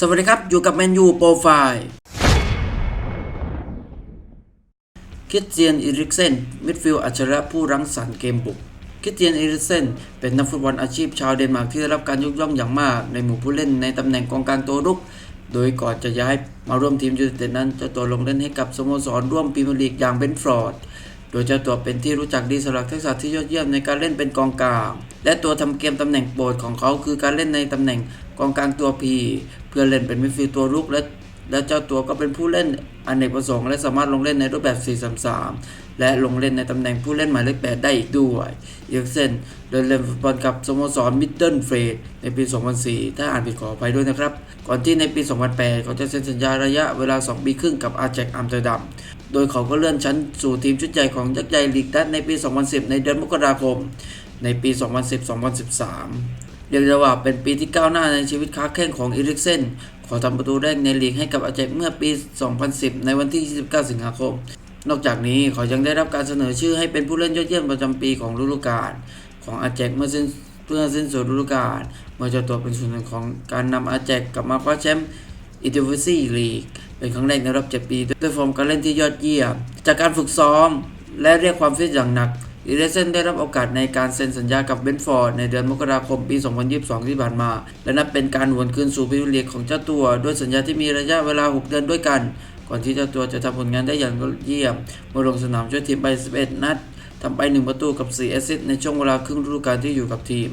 สวัสดีครับ อยู่กับแมนยูโปรไฟล์คริสเตียนอิริกเซนมิดฟิลด์อัจฉริยะผู้รังสรรค์เกมบุกคริสเตียนอิริกเซนเป็นนักฟุตบอลอาชีพชาวเดนมาร์กที่ได้รับการยกย่องอย่างมากในหมู่ผู้เล่นในตำแหน่งกองกลางตัวรุก โดยก่อนจะย้ายมาร่วมทีมยูไนเต็ดนั้นเจ้าตัวลงเล่นให้กับสโมสรร่วมพรีเมียร์ลีกอย่างเบนฟอร์ดโดยเจ้าตัวเป็นที่รู้จักดีสำหรับทักษะที่ยอดเยี่ยมในการเล่นเป็นกองกลาง และตัวทำเกมตำแหน่งโปรดของเขาคือการเล่นในตำแหน่งกองกลางตัวพี พื่อเล่นเป็นมิดฟิลด์ตัวรุกและและเจ้าตัวก็เป็นผู้เล่นอเนกประสงค์และสามารถลงเล่นในรูปแบบ 4-3-3 และลงเล่นในตำแหน่งผู้เล่นหมายเลข 8 ได้อีกด้วยเอียกเซนโดยเล่นฟุตบอลกับสโมสรมิดเดิลเฟรดในปี 2004 ถ้าอ่านผิดขออภัยด้วยนะครับ ก่อนที่ในปี 2008 เขาจะเซ็นสัญญาระยะเวลา 2 ปีครึ่งกับอาแจกอัมสเตอร์ดัม โดยเขาก็เลื่อนชั้นสู่ทีมชุดใหญ่ของยักษ์ใหญ่ลีกดัตในปี 2010 ในเดือนมกราคม ในปี 2010-2013 เรียกได้ว่าเป็นปีที่ก้าวหน้าในชีวิตค้าแข้งของอีริกเซนขอทำประตูแรกในลีกให้กับอาแจกเมื่อปี 2010 ในวันที่ 29 สิงหาคม นอกจากนี้เขายังได้รับการเสนอชื่อให้เป็นผู้เล่นยอดเยี่ยมประจำปีของฤดูกาลของอาแจกเมื่อสิ้นเพื่อสิ้นสุดฤดูกาลเมื่อเจ้าตัวเป็นส่วนหนึ่งของการนำอาแจกกลับมาคว้าแชมป์อิตาลีซีลีกเป็นครั้งแรกในรอบ 7 ปี ด้วยฟอร์มการเล่นที่ยอดเยี่ยม จากการฝึกซ้อมและเรียกความฟิตอย่างหนัก อีเดเซนได้รับโอกาสในการเซ็นสัญญากับเบนฟอร์ดในเดือนมกราคมปี 2022 ที่ผ่านมา และนับเป็นการหวนคืนสู่พรีเมียกของเจ้าตัว ด้วยสัญญาที่มีระยะเวลา 6 เดือนด้วยกัน ก่อนที่เจ้าตัวจะทำผลงานได้อย่างยอดเยี่ยมเมื่อลงสนามช่วยทีมไป 11 นัดทำไป 1 ประตูกับ 4 แอสซิสต์ในช่วงเวลาครึ่งฤดูกาลที่อยู่กับทีม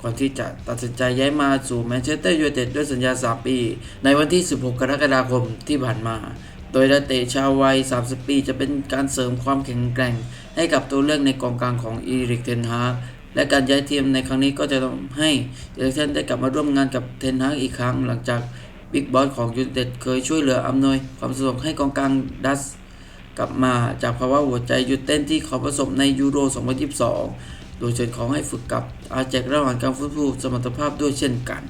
ก่อนที่จะตัดสินใจย้ายมาสู่แมนเชสเตอร์ยูไนเต็ดด้วยสัญญา 3 ปี ในวันที่ 16 กรกฎาคมที่ผ่านมา โดยนักเตะชาววัย 30 ปี จะเป็นการเสริมความแข็งแกร่ง ให้กับตัวเลือกในกองกลางของอีริกเทนฮากและการย้ายทีมในครั้งนี้ก็จะทำให้เอริกเซนได้กลับมาร่วมงานกับเทนฮากอีกครั้ง หลังจากบิ๊กบอสของยูนเต็ดเคยช่วยเหลืออำนวยความสะดวกให้กองกลางดัสกลับมาจากภาวะหัวใจหยุดเต้นที่เขาประสบในยูโร 2022 โดยเชิญเขาให้ฝึกกับอาแจกระหว่างการฟื้นฟูสมรรถภาพด้วยเช่นกัน